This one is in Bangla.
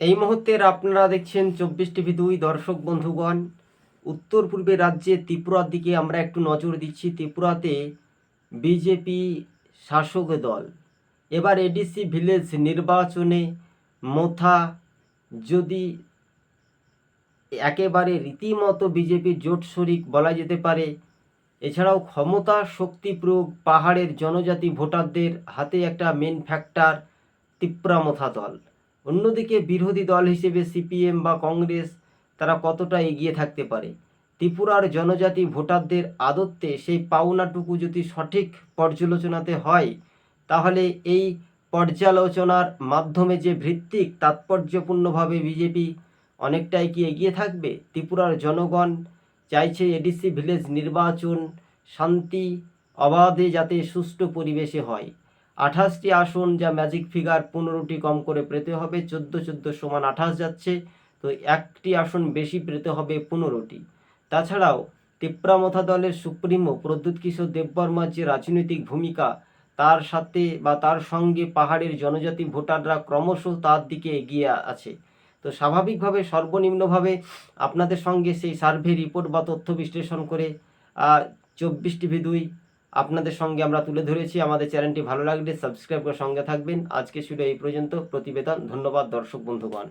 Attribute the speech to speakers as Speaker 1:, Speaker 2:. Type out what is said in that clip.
Speaker 1: এই মুহূর্তের আপনারা দেখছেন চব্বিশ টিভি দুই, দর্শক বন্ধুগণ। উত্তর পূর্বে রাজ্যে ত্রিপুরার দিকে আমরা একটু নজর দিচ্ছি। ত্রিপুরাতে বিজেপি শাসক দল। এবার এডিসি ভিলেজ নির্বাচনে মোথা যদি একেবারে রীতিমতো বিজেপির জোট শরিক বলা যেতে পারে, এছাড়াও ক্ষমতা শক্তি প্রয়োগ পাহাড়ের জনজাতি ভোটারদের হাতে একটা মেন ফ্যাক্টর তিপ্রামথা দল। অন্যদিকে বিরোধী দল হিসেবে সিপিএম বা কংগ্রেস তারা কতটা এগিয়ে থাকতে পারে? ত্রিপুরার জনজাতি ভোটারদের আদত্তে সেই পাওনাটুকু যদি সঠিক পর্যালোচনাতে হয়, তাহলে এই পর্যালোচনার মাধ্যমে যে ভিত্তিক তাৎপর্যপূর্ণভাবে বিজেপি অনেকটাই কি এগিয়ে থাকবে? ত্রিপুরার জনগণ চাইছে এডিসি ভিলেজ নির্বাচন শান্তি, অবাধে যাতে সুষ্ঠু পরিবেশে হয়। আঠাশটি আসন যা ম্যাজিক ফিগার পনেরোটি কম করে পেতে হবে, চোদ্দ চোদ্দ সমান আঠাশ যাচ্ছে, তো একটি আসন বেশি পেতে হবে পনেরোটি। তাছাড়াও তিপ্রামথা দলের সুপ্রিমো প্রদ্যুৎ কিশোর দেববর্মার যে রাজনৈতিক ভূমিকা, তার সাথে বা তার সঙ্গে পাহাড়ের জনজাতি ভোটাররা ক্রমশ তার দিকে এগিয়ে আছে। তো স্বাভাবিকভাবে, সর্বনিম্নভাবে আপনাদের সঙ্গে সেই সার্ভে রিপোর্ট বা তথ্য বিশ্লেষণ করে চব্বিশ টিভি দুই আপনাদের সঙ্গে আমরা তুলে ধরেছি। আমাদের চ্যানেলটি ভালো লাগলে সাবস্ক্রাইব করে সঙ্গে থাকবেন। আজকে শুধু এই পর্যন্ত। প্রতিবেদন, ধন্যবাদ দর্শক বন্ধুগণ।